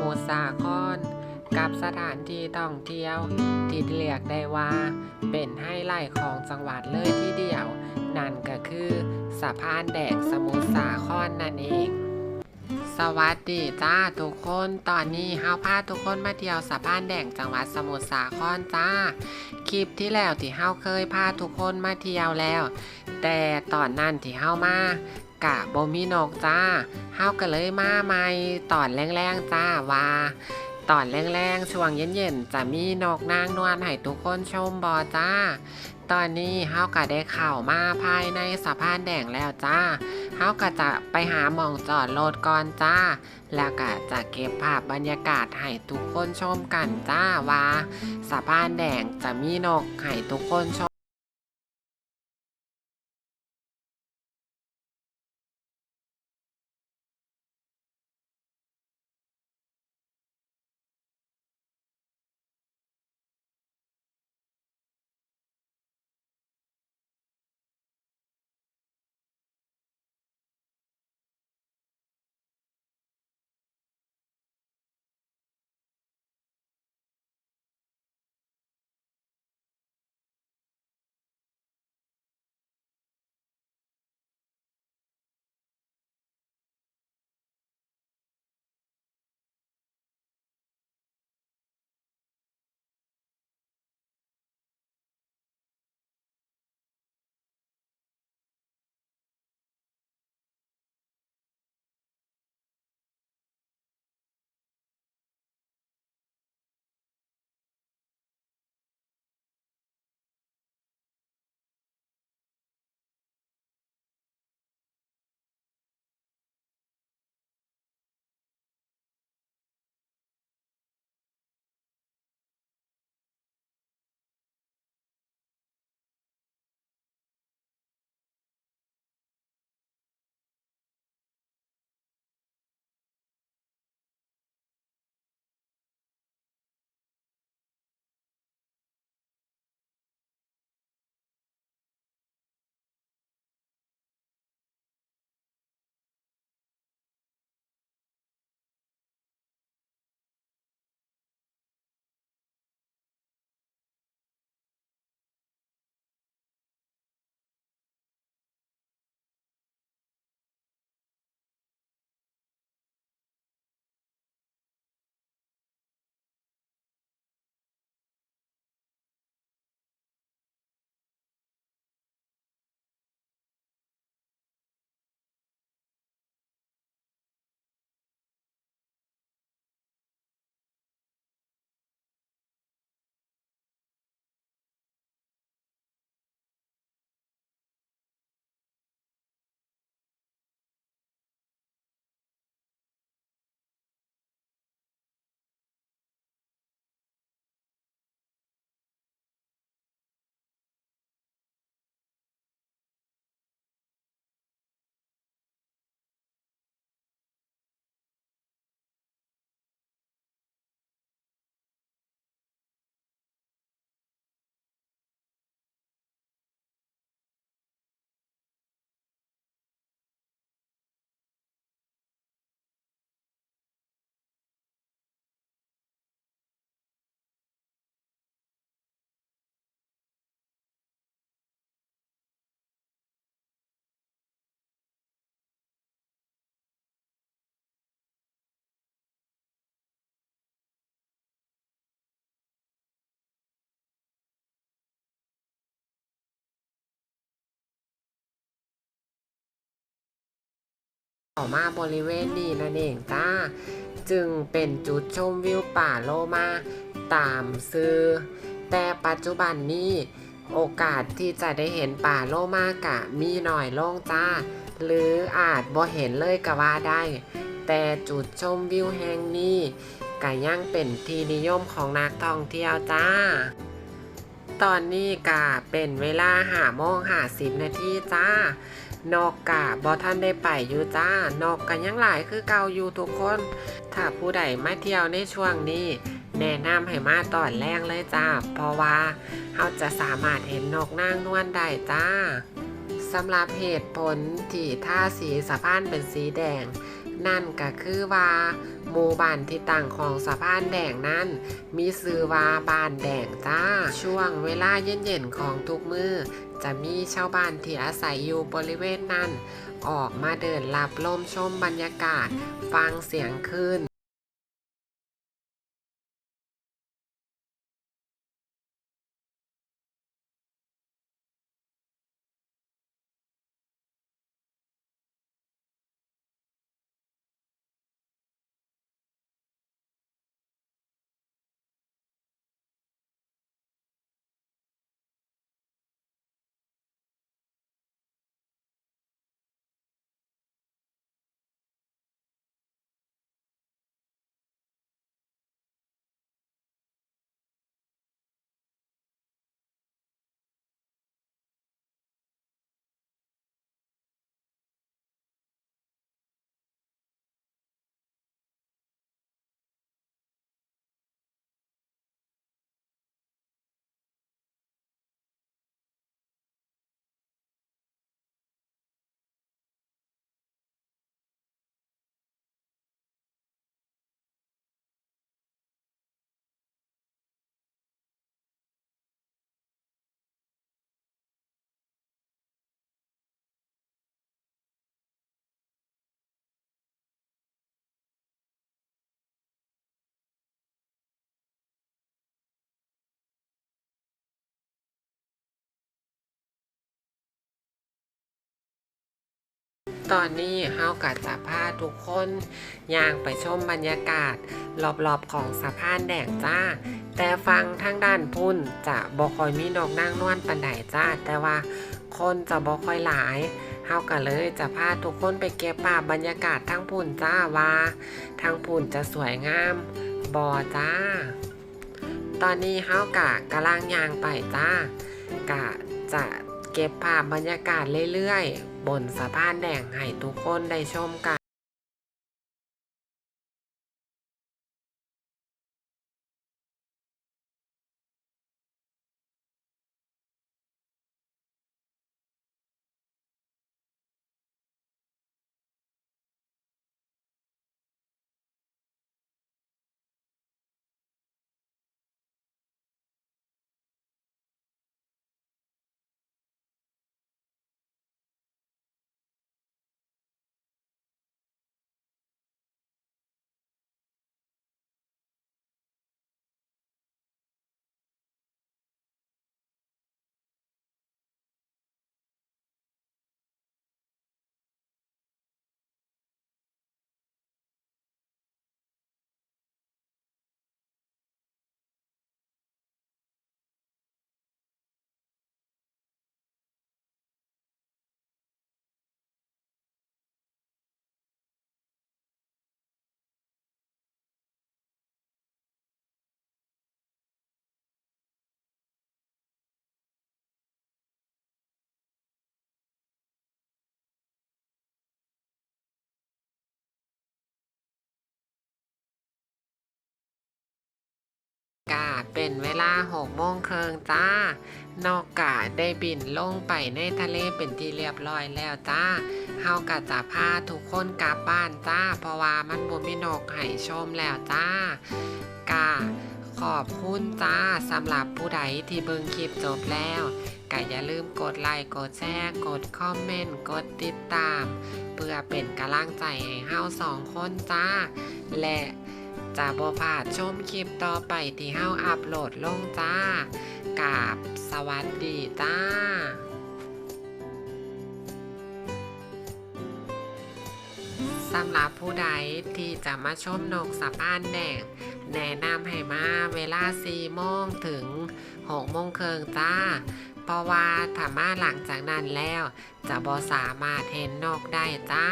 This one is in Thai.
มุทรสาคร กับสถานที่ท่องเที่ยว ที่เรียกได้ว่า เป็นไฮไลท์ของจังหวัดเลยที่เดียว นั่นก็คือสะพานแดงสมุทรสาครนั่นเอง สวัสดีจ้าทุกคนตอนนี้เฮาพาทุกคนมาเที่ยวสะพานแดงจังหวัดสมุทรสาครจ้า คลิปที่แล้วที่เฮาเคยพาทุกคนมาเที่ยวแล้ว แต่ตอนนั้นที่เฮามา กะบ่มีนกจ้าเฮาก็เลยมาใหม่ตอนแรงๆจ้าว่าตอนแรงๆช่วงเย็นๆจะมีนกนางนวลให้ทุกคนชมบอจ้า ตอนนี้เฮาก็ได้เข้ามาภายในสะพานแดงแล้วจ้าเฮาก็จะไปหาหมองจอดรถก่อนจ้า แล้วก็จะเก็บภาพบรรยากาศให้ทุกคนชมกันจ้าว่าสะพานแดงจะมีนกให้ทุกคนชม ออมาบริเวณนี้นั่นเองจ้า จึงเป็นจุดชมวิวป่าโลมาตามซื้อ แต่ปัจจุบันนี้โอกาสที่จะได้เห็นป่าโลมากะมีหน่อยลงจ้า หรืออาจบ่เห็นเลยก็ว่าได้ แต่จุดชมวิวแห่งนี้ก็ยังเป็นที่นิยมของนักท่องเที่ยวจ้า ตอนนี้กะเป็นเวลาหาโมงหาสิบนาทีจ้า นอกกะบอท่านได้ไปอยู่จ้า นอกกันยังหลายคือเก่าอยู่ทุกคน ถ้าผู้ใดมาเที่ยวในช่วงนี้ แนะนำให้มาตอนแรกเลยจ้า เพราะว่าเราจะสามารถเห็นนกนางนวลได้จ้าสำหรับเหตุผลที่ท่าสีสะพานเป็นสีแดง นั่นก็คือว่าหมู่บ้านที่ตั้งของสะพานแดงนั้น มีซื้อว่าบ้านแดงจ้า ช่วงเวลาเย็นๆของทุกมือ จะมีชาวบ้านที่อาศัยอยู่บริเวณนั้น ออกมาเดินลับลมชมบรรยากาศ ฟังเสียงคลื่น ตอนนี้เฮากะจะพาทุกคนย่างไปชมบรรยากาศ รอบๆของสะพานแดงจ้า แต่ฟังทางด้านพุ่นจะบ่คอยมีนกนั่งนวลปันไดจ้า แต่ว่าคนจะบ่คอยหลายเฮาก็เลยจะพาทุกคนไปเก็บภาพบรรยากาศทั้งพุ่นจ้าว่าทางพุ่นจะสวยงามบ่จ้า ตอนนี้เฮากะกำลังย่างไปจ้ากะจะเก็บภาพบรรยากาศเรื่อยๆ บนสะพานแดงให้ทุกคนได้ชมกัน เป็นเวลาหกโมงครึ่งจ้า นอกกาได้บินลงไปในทะเลเป็นที่เรียบร้อยแล้วจ้าเฮากะจะพาทุกคนกลับบ้านจ้า เพราะว่ามันบ่มีนกให้ชมแล้วจ้ากาขอบคุณจ้าสำหรับผู้ใดที่เบิ่งคลิปจบแล้วก็อย่าลืมกดไลค์กดแชร์กดคอมเมนต์กดติดตาม เพื่อเป็นกำลังใจให้เฮาสองคนจ้า และ จะบ่พลาดชมคลิปต่อไปที่เฮาอัปโหลดลงจ้ากาบสวัสดีจ้าสำหรับผู้ใดที่จะมาชมนกสะพานแดง แนะนำให้มาเวลา4โมงถึง6โมงเครึ่งจ้า เพราะว่าถ้ามาหลังจากนั้นแล้ว จะบ่สามารถเห็นนกได้จ้า